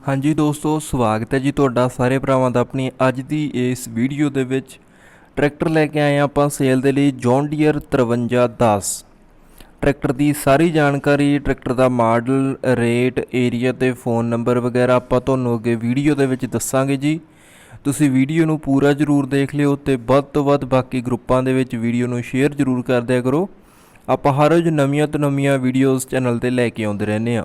ਹਾਂਜੀ ਦੋਸਤੋ, ਸਵਾਗਤ ਹੈ ਜੀ ਤੁਹਾਡਾ ਸਾਰੇ ਭਰਾਵਾਂ ਦਾ ਆਪਣੀ ਅੱਜ ਦੀ ਇਸ ਵੀਡੀਓ ਦੇ ਵਿੱਚ। ਟਰੈਕਟਰ ਲੈ ਕੇ ਆਏ ਹਾਂ ਆਪਾਂ ਸੇਲ ਦੇ ਲਈ ਜੌਨ ਡੀਅਰ 5310 ਟਰੈਕਟਰ ਦੀ ਸਾਰੀ ਜਾਣਕਾਰੀ, ਟਰੈਕਟਰ ਦਾ ਮਾਡਲ, ਰੇਟ, ਏਰੀਆ ਤੇ ਫੋਨ ਨੰਬਰ ਵਗੈਰਾ ਆਪਾਂ ਤੁਹਾਨੂੰ ਅੱਗੇ ਵੀਡੀਓ ਦੇ ਵਿੱਚ ਦੱਸਾਂਗੇ ਜੀ। ਤੁਸੀਂ ਵੀਡੀਓ ਨੂੰ ਪੂਰਾ ਜ਼ਰੂਰ ਦੇਖ ਲਿਓ ਤੇ ਵੱਧ ਤੋਂ ਵੱਧ ਬਾਕੀ ਗਰੁੱਪਾਂ ਦੇ ਵਿੱਚ ਵੀਡੀਓ ਨੂੰ ਸ਼ੇਅਰ ਜ਼ਰੂਰ ਕਰ ਦਿਆ ਕਰੋ। ਆਪਾਂ ਹਰ ਰੋਜ਼ ਨਵੀਆਂ ਤੋਂ ਨਵੀਆਂ ਵੀਡੀਓਜ਼ ਚੈਨਲ ਤੇ ਲੈ ਕੇ ਆਉਂਦੇ ਰਹਿੰਦੇ ਹਾਂ।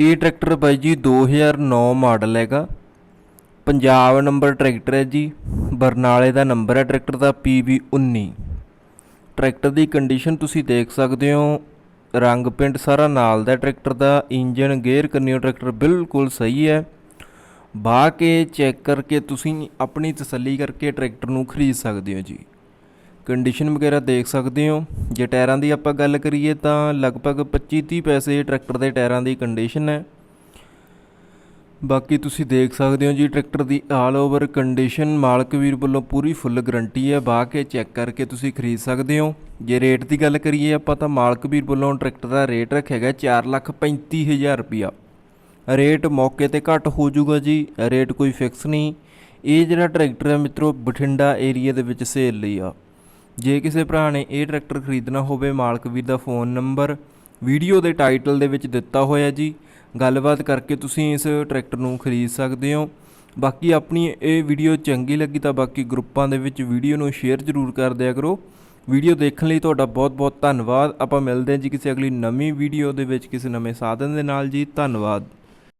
ਇਹ ਟਰੈਕਟਰ ਬਾਈ ਜੀ 2009 ਮਾਡਲ ਹੈਗਾ। ਪੰਜਾਬ ਨੰਬਰ ਟਰੈਕਟਰ ਹੈ ਜੀ। ਬਰਨਾਲੇ ਦਾ ਨੰਬਰ ਹੈ ਟਰੈਕਟਰ ਦਾ PB19 ਟਰੈਕਟਰ ਦੀ ਕੰਡੀਸ਼ਨ ਤੁਸੀਂ ਦੇਖ ਸਕਦੇ ਹੋ। ਰੰਗ ਪਿੰਡ ਸਾਰਾ ਨਾਲ ਦਾ ਟਰੈਕਟਰ ਦਾ ਇੰਜਨ, ਗੇਅਰ, ਕੰਨਿਓ ਟਰੈਕਟਰ ਬਿਲਕੁਲ ਸਹੀ ਹੈ। ਬਾਹ ਕੇ ਚੈੱਕ ਕਰਕੇ ਤੁਸੀਂ ਆਪਣੀ ਤਸੱਲੀ ਕਰਕੇ ਟਰੈਕਟਰ ਨੂੰ ਖਰੀਦ ਸਕਦੇ ਹੋ ਜੀ। ਕੰਡੀਸ਼ਨ ਵਗੈਰਾ ਦੇਖ ਸਕਦੇ ਹੋ। ਜੇ ਟਾਇਰਾਂ ਦੀ ਆਪਾਂ ਗੱਲ ਕਰੀਏ ਤਾਂ ਲਗਭਗ 25-30 ਪੈਸੇ ਟਰੈਕਟਰ ਦੇ ਟਾਇਰਾਂ ਦੀ ਕੰਡੀਸ਼ਨ ਹੈ। ਬਾਕੀ ਤੁਸੀਂ ਦੇਖ ਸਕਦੇ ਹੋ ਜੀ, ਟਰੈਕਟਰ ਦੀ ਆਲ ਓਵਰ ਕੰਡੀਸ਼ਨ ਮਾਲਕ ਵੀਰ ਵੱਲੋਂ ਪੂਰੀ ਫੁੱਲ ਗਰੰਟੀ ਹੈ। ਬਾ ਕੇ ਚੈੱਕ ਕਰਕੇ ਤੁਸੀਂ ਖਰੀਦ ਸਕਦੇ ਹੋ। ਜੇ ਰੇਟ ਦੀ ਗੱਲ ਕਰੀਏ ਆਪਾਂ ਤਾਂ ਮਾਲਕ ਵੀਰ ਵੱਲੋਂ ਟਰੈਕਟਰ ਦਾ ਰੇਟ ਰੱਖਿਆ ਗਿਆ 435000 ਰੁਪਿਆ ਰੇਟ ਮੌਕੇ ਤੇ ਘੱਟ ਹੋ ਜਾਊਗਾ ਜੀ ਰੇਟ ਕੋਈ ਫਿਕਸ ਨਹੀਂ। ਇਹ ਜਿਹੜਾ ਟਰੈਕਟਰ ਹੈ ਮਿੱਤਰੋ, ਬਠਿੰਡਾ ਏਰੀਆ ਦੇ ਵਿੱਚ ਸੇਲ ਲਈ ਆ। ਜੇ ਕਿਸੇ ਭਰਾ ਨੇ ਇਹ ਟਰੈਕਟਰ ਖਰੀਦਣਾ ਹੋਵੇ, ਮਾਲਕ ਵੀਰ ਦਾ ਫੋਨ ਨੰਬਰ ਵੀਡੀਓ ਦੇ ਟਾਈਟਲ ਦੇ ਵਿੱਚ ਦਿੱਤਾ ਹੋਇਆ ਜੀ। ਗੱਲਬਾਤ ਕਰਕੇ ਤੁਸੀਂ ਇਸ ਟਰੈਕਟਰ ਨੂੰ ਖਰੀਦ ਸਕਦੇ ਹੋ। ਬਾਕੀ ਆਪਣੀ ਇਹ ਵੀਡੀਓ ਚੰਗੀ ਲੱਗੀ ਤਾਂ ਬਾਕੀ ਗਰੁੱਪਾਂ ਦੇ ਵਿੱਚ ਵੀਡੀਓ ਨੂੰ ਸ਼ੇਅਰ ਜ਼ਰੂਰ ਕਰ ਦਿਆ ਕਰੋ। ਵੀਡੀਓ ਦੇਖਣ ਲਈ ਤੁਹਾਡਾ ਬਹੁਤ ਬਹੁਤ ਧੰਨਵਾਦ। ਆਪਾਂ ਮਿਲਦੇ ਹਾਂ ਜੀ ਕਿਸੇ ਅਗਲੀ ਨਵੀਂ ਵੀਡੀਓ ਦੇ ਵਿੱਚ ਕਿਸੇ ਨਵੇਂ ਸਾਧਨ ਦੇ ਨਾਲ ਜੀ। ਧੰਨਵਾਦ।